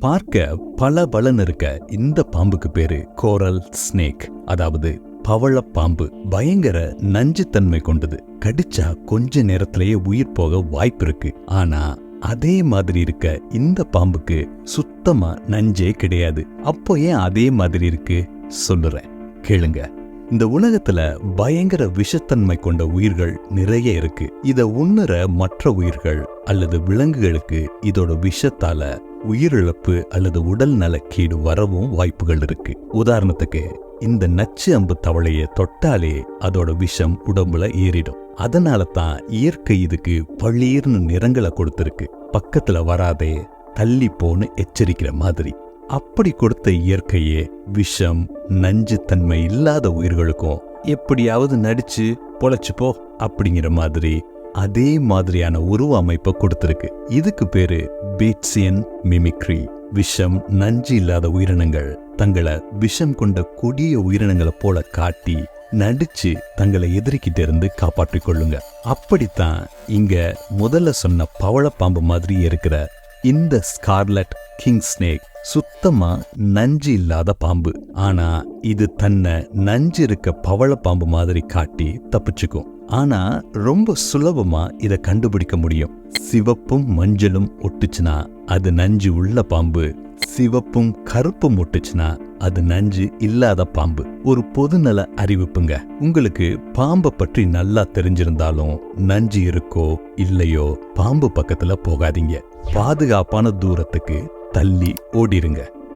பார்க்க பல பலன் இருக்க இந்த பாம்புக்கு பேரு கோரல் ஸ்னேக். அதாவது பவள பாம்பு. பயங்கர நஞ்சுத்தன்மை கொண்டது. கடிச்சா கொஞ்ச நேரத்திலேயே உயிர் போக வாய்ப்பு இருக்கு. ஆனா அதே மாதிரி இருக்க இந்த பாம்புக்கு சுத்தமா நஞ்சே கிடையாது. அப்போ ஏன் அதே மாதிரி இருக்கு? சொல்லுறேன். கேளுங்க. இந்த உலகத்துல பயங்கர விஷத்தன்மை கொண்ட உயிர்கள் நிறைய இருக்கு. இத உண்ணுற மற்ற உயிர்கள் அல்லது விலங்குகளுக்கு இதோட விஷத்தால உயிரிழப்பு அல்லது உடல் நலக்கீடு வரவும் வாய்ப்புகள் இருக்கு. உதாரணத்துக்கு இந்த நச்சு அம்பு தவளைய தொட்டாலே அதோட விஷம் உடம்புல ஏறிடும். அதனால தான் இயற்கை இதுக்கு பளீர்னு நிறங்களை கொடுத்துருக்கு. பக்கத்துல வராதே தள்ளி போன்னு எச்சரிக்கிற மாதிரி. அப்படி கொடுத்த இயற்கையே விஷம் நஞ்சுத்தன்மை இல்லாத உயிர்களுக்கும் எப்படியாவது நடிச்சு பொழைச்சுப்போ அப்படிங்கிற மாதிரி அதே மாதிரியான உருவ அமைப்பை கொடுத்துருக்கு. இதுக்கு பேரு பீட்சியன் மிமிக்ரி. விஷம் நஞ்சு இல்லாத உயிரினங்கள். தங்களை விஷம் கொண்ட கொடிய உயிரினங்களை போல காட்டி நடிச்சு தங்களை எதிரிக்கிட்ட இருந்து காப்பாற்றிக் கொள்ளுங்க. அப்படித்தான் இங்க முதல்ல சொன்ன பவளப்பாம்பு மாதிரி இருக்கிற இந்த ஸ்கார்லட் கிங் ஸ்னேக் சுத்தமா நஞ்சு இல்லாத பாம்பு. ஆனா இது தன்னை நஞ்சு இருக்க பவள பாம்பு மாதிரி காட்டி தப்பிச்சுக்கும். ஆனா ரொம்ப சுலபமா இத கண்டுபிடிக்க முடியும். சிவப்பும் மஞ்சளும் ஒட்டுச்சுன்னா அது நஞ்சு உள்ள பாம்பு. சிவப்பும் கருப்பும் ஒட்டுச்சுன்னா அது நஞ்சு இல்லாத பாம்பு. ஒரு பொதுநல அறிவிப்புங்க. உங்களுக்கு பாம்பை பற்றி நல்லா தெரிஞ்சிருந்தாலும் நஞ்சு இருக்கோ இல்லையோ பாம்பு பக்கத்துல போகாதீங்க. பாதுகாப்பான தூரத்துக்கு தள்ளி ஓடிருங்க.